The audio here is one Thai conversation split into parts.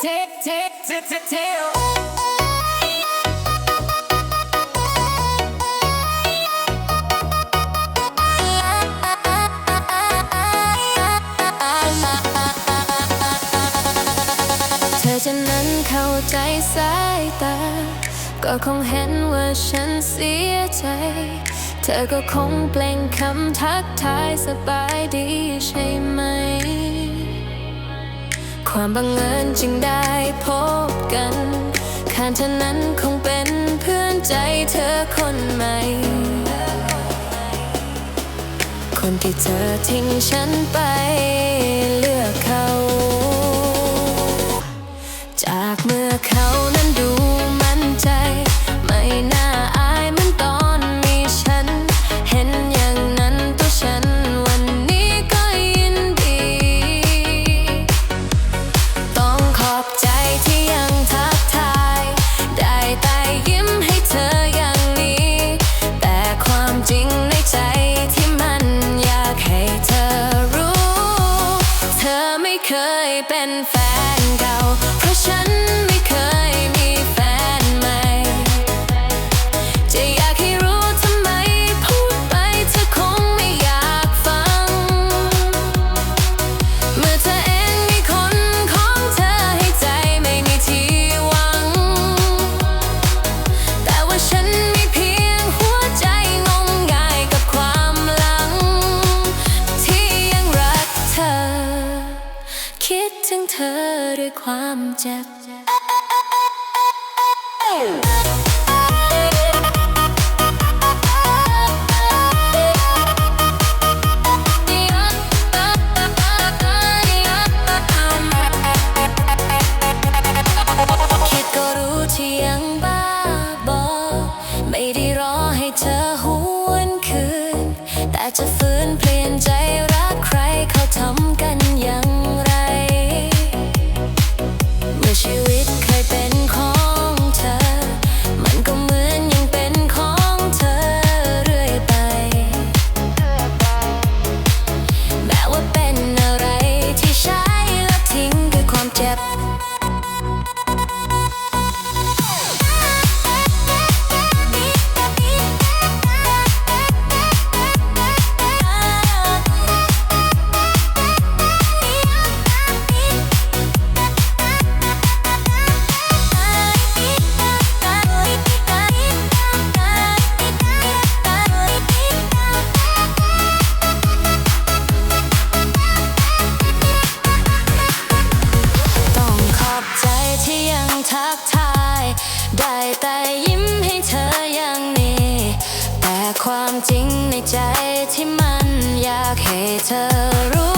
เธอจะนั้นเข้าใจสายตา ก็คงเห็นว่าฉันเสียใจ เธอก็คงเปล่งคำทักทายสบายดีใช่ไหม ความบังเอิญจึงได้พบกันคานเธอนั้นคงเป็นเพื่อนใจเธอคนใหม่ คนที่เธอทิ้งฉันไป ธอด้วยความเจ็บ you with carpenter. ความจริงในใจที่มันอยากให้เธอรู้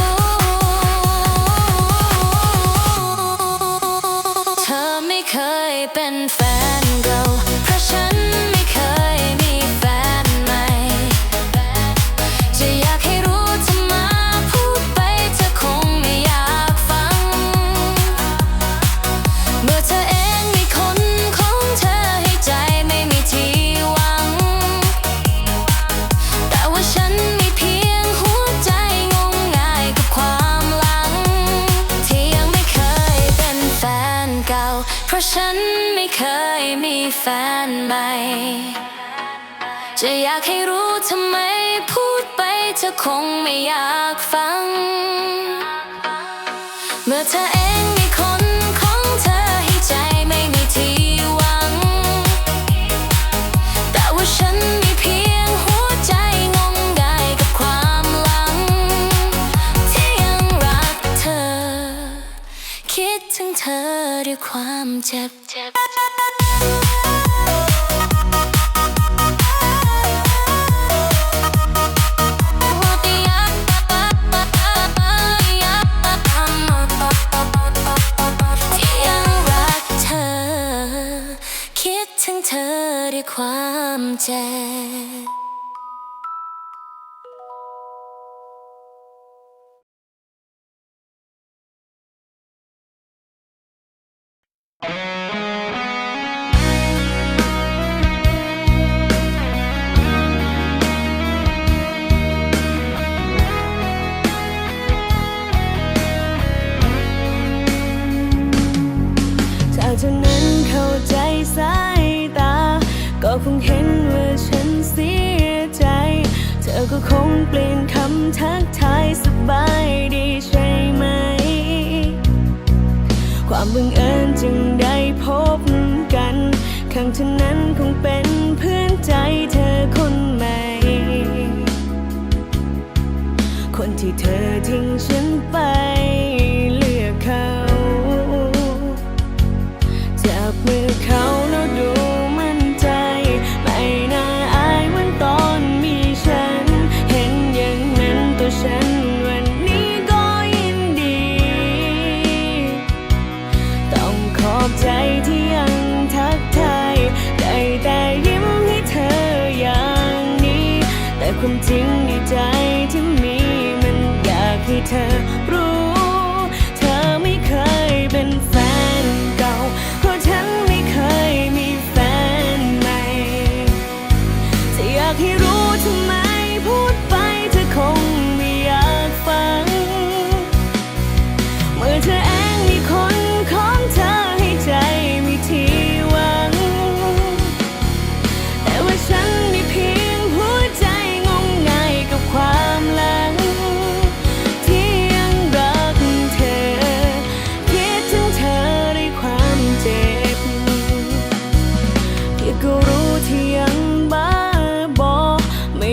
ะฉันไม่เคยมีแฟนใหม่ จะอยากให้รู้ทำไมพูดไปเธอคงไม่อยากฟัง เมื่อเธอเอง้วยความเจ็บเจ็คิดถึงเธอด้วยความเจ็บ ก็คงเปลี่ยนคำทักทายสบายดีใช่ไหม ความบังเอิญจึงได้พบกันครั้งเท่านั้นคงเป็นเพื่อนใจเธอคนใหม่ คนที่เธอทิ้งฉันไป care.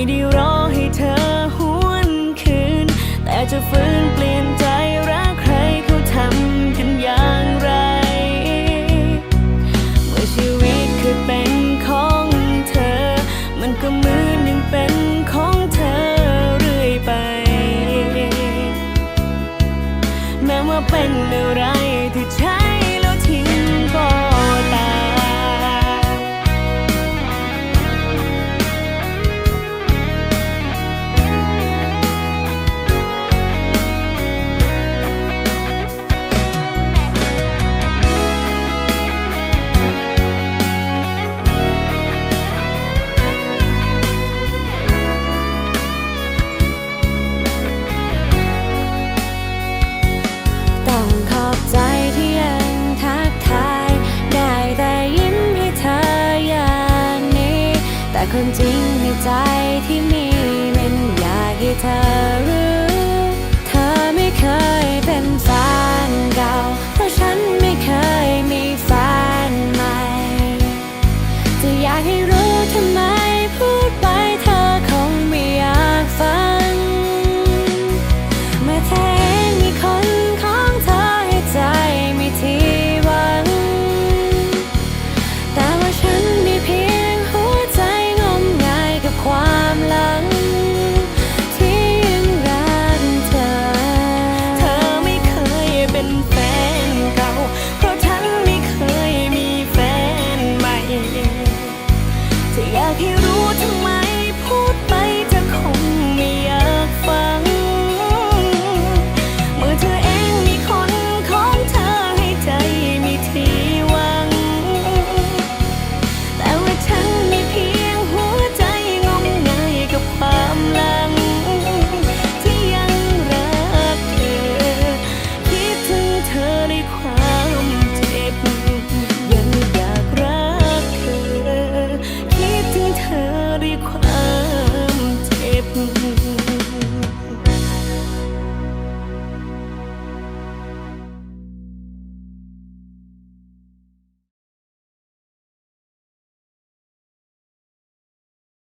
ได้รอให้เธอหวนคืน แต่จะฟื้นเปลี่ยน คนจริงในใจที่มีนั้นอยากให้เธอรู้